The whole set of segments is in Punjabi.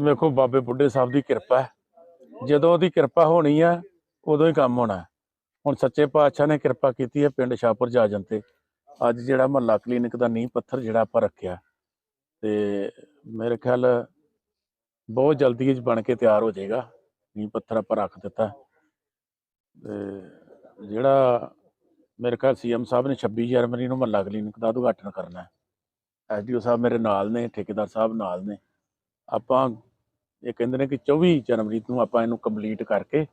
ਵੇਖੋ, ਬਾਬੇ ਬੁੱਢੇ ਸਾਹਿਬ ਦੀ ਕਿਰਪਾ ਹੈ। ਜਦੋਂ ਉਹਦੀ ਕਿਰਪਾ ਹੋਣੀ ਹੈ, ਉਦੋਂ ਹੀ ਕੰਮ ਹੋਣਾ ਹੈ। ਹੁਣ ਸੱਚੇ ਪਾਤਸ਼ਾਹ ਨੇ ਕਿਰਪਾ ਕੀਤੀ ਹੈ ਪਿੰਡ ਸ਼ਾਹਪੁਰ ਜਾ ਤੇ। ਅੱਜ ਜਿਹੜਾ ਮਹੱਲਾ ਕਲੀਨਿਕ ਦਾ ਨੀਂਹ ਪੱਥਰ ਜਿਹੜਾ ਆਪਾਂ ਰੱਖਿਆ ਤੇ ਮੇਰੇ ਖਿਆਲ ਬਹੁਤ ਜਲਦੀ ਇਹ ਬਣ ਕੇ ਤਿਆਰ ਹੋ ਜਾਏਗਾ। ਨੀਂਹ ਪੱਥਰ ਆਪਾਂ ਰੱਖ ਦਿੱਤਾ ਤੇ ਜਿਹੜਾ ਮੇਰੇ ਖਿਆਲ ਸੀਐਮ ਸਾਹਿਬ ਨੇ 26 ਜਨਵਰੀ ਨੂੰ ਮਹੱਲਾ ਕਲੀਨਿਕ ਦਾ ਉਦਘਾਟਨ ਕਰਨਾ ਹੈ। ਐਸਡੀਓ ਸਾਹਿਬ ਮੇਰੇ ਨਾਲ ਨੇ, ਠੇਕੇਦਾਰ ਸਾਹਿਬ ਨਾਲ ਨੇ। ਆਪਾਂ ਇਹ ਕਹਿੰਦੇ ਨੇ ਕਿ 24 ਜਨਵਰੀ ਨੂੰ ਆਪਾਂ ਇਹਨੂੰ ਕੰਪਲੀਟ ਕਰਕੇ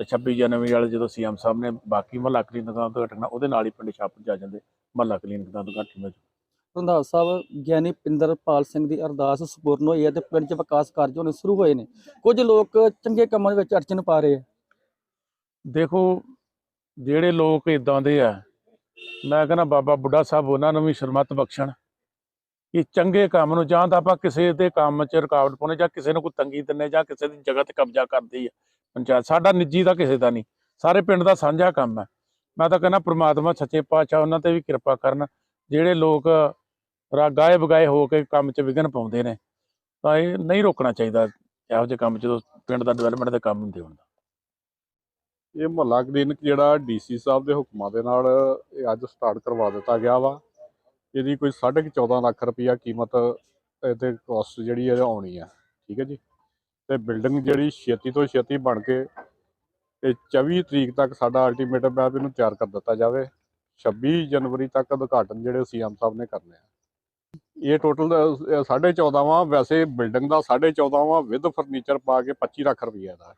ਤੇ 26 ਜਨਵਰੀ ਵਾਲੇ ਜਦੋਂ ਸੀਐਮ ਸਾਹਿਬ ਨੇ ਬਾਕੀ ਮਹੱਲਾ ਕਲੀਨਿਕ ਦਾ ਉਦਘਾਟਨ ਉਹਦੇ ਨਾਲ ਹੀ ਪਿੰਡ ਛਾਪ ਜਾ ਜਾਂਦੇ ਮਹੱਲਾ ਕਲੀਨਿਕ ਦਾ ਉਦਘਾਟਨ ਜਾਊ। ਰੰਧਾਵਾ ਸਾਹਿਬ ਗਿਆਨੀ ਪਿੰਦਰਪਾਲ ਸਿੰਘ ਦੀ ਅਰਦਾਸ ਸਪੂਰਨ ਹੋਈ ਹੈ ਤੇ ਪਿੰਡ 'ਚ ਵਿਕਾਸ ਕਾਰਜ ਹੋਣੇ ਸ਼ੁਰੂ ਹੋਏ ਨੇ। ਕੁਝ ਲੋਕ ਚੰਗੇ ਕੰਮਾਂ ਦੇ ਵਿੱਚ ਅੜਚਨ ਪਾ ਰਹੇ ਆ। ਦੇਖੋ ਜਿਹੜੇ ਲੋਕ ਇਦਾਂ ਦੇ ਆ ਮੈਂ ਕਹਿੰਦਾ ਬਾਬਾ ਬੁੱਢਾ ਸਾਹਿਬ ਉਹਨਾਂ ਨੂੰ ਵੀ ਸ਼ਰਮਤ ਬਖਸ਼ਣ। ਕਿ ਚੰਗੇ ਕੰਮ ਨੂੰ ਜਾਂ ਤਾਂ ਆਪਾਂ ਕਿਸੇ ਦੇ ਕੰਮ 'ਚ ਰੁਕਾਵਟ ਪਾਉਣੇ ਜਾਂ ਕਿਸੇ ਨੂੰ ਕੋਈ ਤੰਗੀ ਦਿੰਨੇ ਜਾਂ ਕਿਸੇ ਦੀ ਜਗ੍ਹਾ ਤੇ ਕਬਜ਼ਾ ਕਰਦੀ ਹੈ ਪੰਚਾਇਤ ਸਾਡਾ ਨਿੱਜੀ ਦਾ ਕਿਸੇ ਦਾ ਨਹੀਂ। ਸਾਰੇ ਪਿੰਡ ਦਾ ਸਾਂਝਾ ਕੰਮ ਹੈ। ਮੈਂ ਤਾਂ ਕਹਿੰਦਾ ਪ੍ਰਮਾਤਮਾ ਸੱਚੇ ਪਾਤਸ਼ਾਹ ਉਹਨਾਂ ਤੇ ਵੀ ਕਿਰਪਾ ਕਰਨ, ਜਿਹੜੇ ਲੋਕ ਰਾ ਗਾਏ ਬਗਾਏ ਹੋ ਕੇ ਕੰਮ 'ਚ ਵਿਘਨ ਪਾਉਂਦੇ ਨੇ, ਤਾਂ ਇਹ ਨਹੀਂ ਰੋਕਣਾ ਚਾਹੀਦਾ ਇਹੋ ਜਿਹੇ ਕੰਮ ਜਦੋਂ ਪਿੰਡ ਦਾ ਡਿਵੈਲਪਮੈਂਟ ਦੇ ਕੰਮ ਹੁੰਦੇ ਹੋਣ ਇਹ ਮੁਹੱਲਾ ਕਲੀਨਿਕ ਜਿਹੜਾ ਡੀਸੀ ਸਾਹਿਬ ਦੇ ਹੁਕਮਾਂ ਦੇ ਨਾਲ ਇਹ ਅੱਜ ਸਟਾਰਟ ਕਰਵਾ ਦਿੱਤਾ ਗਿਆ ਵਾ। ਇਹਦੀ ਕੋਈ 14.5 ਲੱਖ ਰੁਪਈਆ ਕੀਮਤ ਇਹਦੇ ਕੋਸਟ ਜਿਹੜੀ ਹੈ ਆਉਣੀ ਆ, ਠੀਕ ਹੈ ਜੀ? ਤੇ ਬਿਲਡਿੰਗ ਜਿਹੜੀ ਛੇਤੀ ਤੋਂ ਛੇਤੀ ਬਣ ਕੇ ਇਹ 24 ਤਰੀਕ ਤੱਕ ਸਾਡਾ ਅਲਟੀਮੇਟਮ ਹੈ ਵੀ ਇਹਨੂੰ ਤਿਆਰ ਕਰ ਦਿੱਤਾ ਜਾਵੇ। 26 ਜਨਵਰੀ ਤੱਕ ਉਦਘਾਟਨ ਜਿਹੜੇ ਸੀਐਮ ਸਾਹਿਬ ਨੇ ਕਰਨੇ ਆ। ਇਹ ਟੋਟਲ 14.5 ਵਾਂ ਵੈਸੇ ਬਿਲਡਿੰਗ ਦਾ 14.5 ਵਾਂ ਵਿਦ ਫਰਨੀਚਰ ਪਾ ਕੇ 25 ਲੱਖ ਰੁਪਈਆ ਦਾ